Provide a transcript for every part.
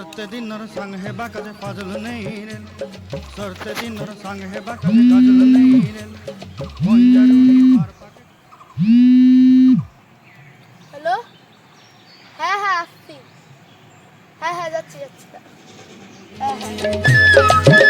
সরতে দিনর সঙ্গ হেবা কাজে ফজল নেই রে। সরতে দিনর সঙ্গ হেবা কাজে গজল নেই রে। হ্যালো? হ্যাঁ হ্যাঁ আসছি। হ্যাঁ হ্যাঁ যাচ্ছি যাচ্ছি। হ্যাঁ হ্যাঁ।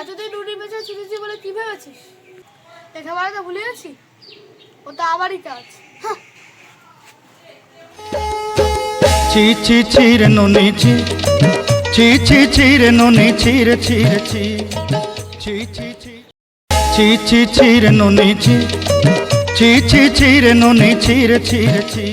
এতদিন রুটি বেচে ছিটেছি বলে কি ভেবেছিস? লেখাপড়া তো ভুলে গেছি। ও তো আমারই কাজ। ছি ছি ছি রে ননি, ছি। ছি ছি ছি রে ননি ছি রে ছি। ছি ছি ছি। ছি ছি ছি ছি রে ননি, ছি। ছি ছি ছি রে ননি ছি রে ছি রে ছি।